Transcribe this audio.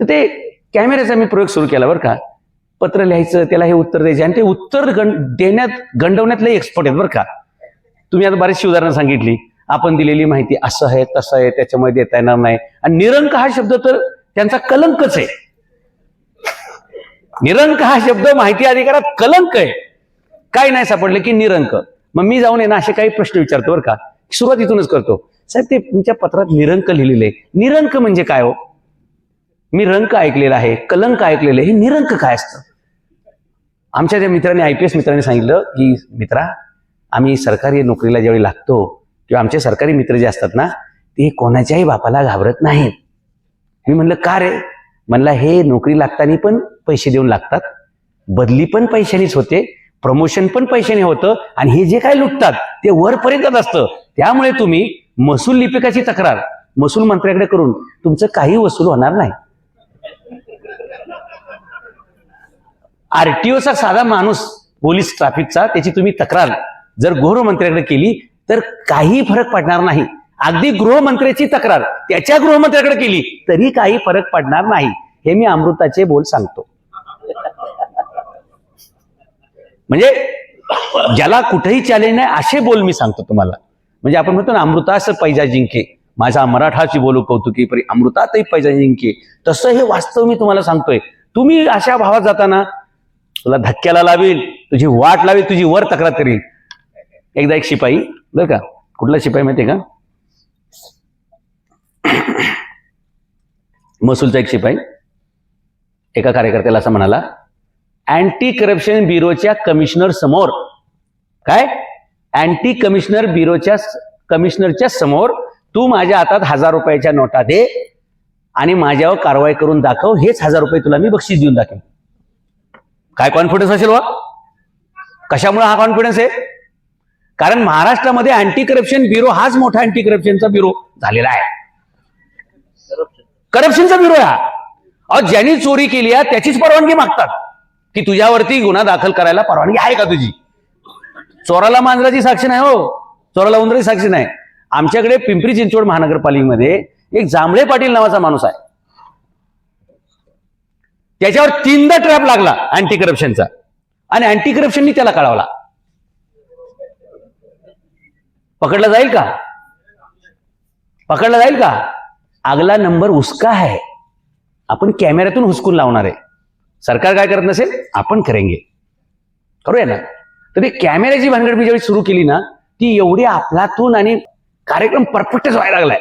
तर ते कॅमेऱ्याचा मी प्रयोग सुरू केला बरं का. पत्र लिहायचं त्याला हे उत्तर द्यायचे आणि ते उत्तर गण देण्यात गंडवण्यातले एक्सपर्ट आहेत बरं का. तुम्ही आता बरीचशी उदाहरणं सांगितली. आपण दिलेली माहिती असं आहे तसं आहे त्याच्यामुळे देता येणार नाही. आणि निरंक हा शब्द तर त्यांचा कलंकच आहे. निरंक हा शब्द माहिती अधिकारात कलंक आहे. काय नाही सापडलं की निरंक. मग मी जाऊन आहे ना असे काही प्रश्न विचारतो बरं का. सुरुवात इथूनच करतो. साहेब ते तुमच्या पत्रात निरंक लिहिलेलं आहे. निरंक म्हणजे काय हो? मी रंक ऐकलेला आहे कलंक ऐकलेलं आहे हे निरंक काय असतं? आमच्या त्या मित्रांनी आय पी एस मित्रांनी सांगितलं की मित्रा आम्ही सरकारी नोकरीला ज्यावेळी लागतो किंवा आमचे सरकारी मित्र जे असतात ना ते कोणाच्याही बापाला घाबरत नाहीत. मी म्हणलं का रे? म्हणला हे नोकरी लागताना पण पैसे देऊन लागतात बदली पण पैशानीच होते प्रमोशन पण पैशाने होतं आणि हे जे काय लुटतात ते वरपर्यंतच असतं. त्यामुळे तुम्ही महसूल लिपिकाची तक्रार महसूल मंत्र्याकडे करून तुमचं काही वसूल होणार नाही. आरटीओचा साधा माणूस पोलीस ट्रॅफिकचा त्याची तुम्ही तक्रार जर गृहमंत्र्याकडे केली तर काही फरक पडणार नाही. अगदी गृहमंत्र्याची तक्रार त्याच्या गृहमंत्र्याकडे केली तरी काही फरक पडणार नाही. हे मी अमृताचे बोल सांगतो. म्हणजे ज्याला कुठेही चॅलेंज नाही असे बोल मी सांगतो तुम्हाला. म्हणजे आपण म्हणतो ना अमृतास पैजा जिंके. माझा मराठाची बोलू कौतुकी परी अमृतातही पैजा जिंके. तसं हे वास्तव मी तुम्हाला सांगतोय. तुम्ही अशा भावात जाताना तुला धक्क्याला लावेल तुझी वाट लावेल तुझी वर तक्रार करील एकदा एक शिपाई बरं का? कुठला शिपाई माहितीये का? महसूलचा एक शिपाई. एका कार्यकर्त्याला असं म्हणाला अँटी करप्शन ब्युरोच्या कमिशनर समोर. काय? अँटी कमिशनर ब्युरोच्या कमिशनरच्या समोर तू माझ्या हातात हजार रुपयाच्या नोटा दे आणि माझ्यावर कारवाई करून दाखव हेच हजार रुपये तुला मी बक्षीस देऊन दाखवेन. काय कॉन्फिडन्स असेल वा? कशामुळे हा कॉन्फिडन्स आहे? कारण महाराष्ट्रामध्ये अँटी करप्शन ब्युरो हाच मोठा अँटी करप्शनचा ब्युरो झालेला आहे. करप्शनचा ब्युरो हा. अहो ज्यांनी चोरी केली आहे त्याचीच परवानगी मागतात. की तुझ्यावरती गुन्हा दाखल करायला परवानगी आहे का तुझी? चोराला मांजराची साक्षी नाही हो. चोराला उंदराची साक्षी नाही. आमच्याकडे पिंपरी चिंचवड महानगरपालिकेमध्ये एक जांभळे पाटील नावाचा माणूस आहे. त्याच्यावर तीनदा ट्रॅप लागला अँटी करप्शनचा आणि अँटी करप्शननी त्याला कळवला. पकडला जाईल का? पकडला जाईल का? अगला नंबर उसका आहे आपण कॅमेऱ्यातून हुसकून लावणार आहे. सरकार काय करत नसेल आपण करेंगे. करूया ना? तर ते कॅमेऱ्याची भानगड मी ज्यावेळी सुरू केली ना ती एवढी आपलातून आणि कार्यक्रम परफेक्टच व्हायला लागलाय.